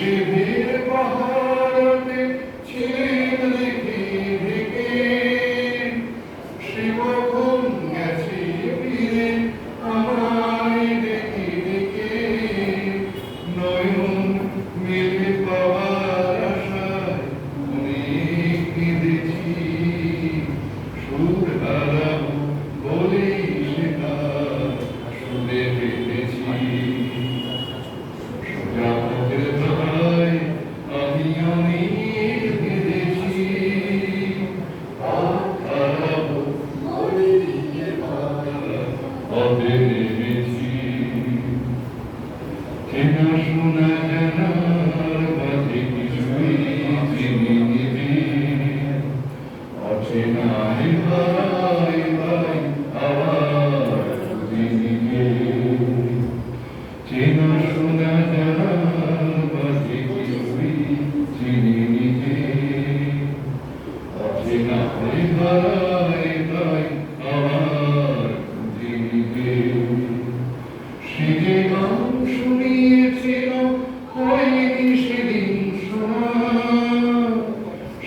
usually Amen.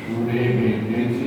সুরে মেতেছি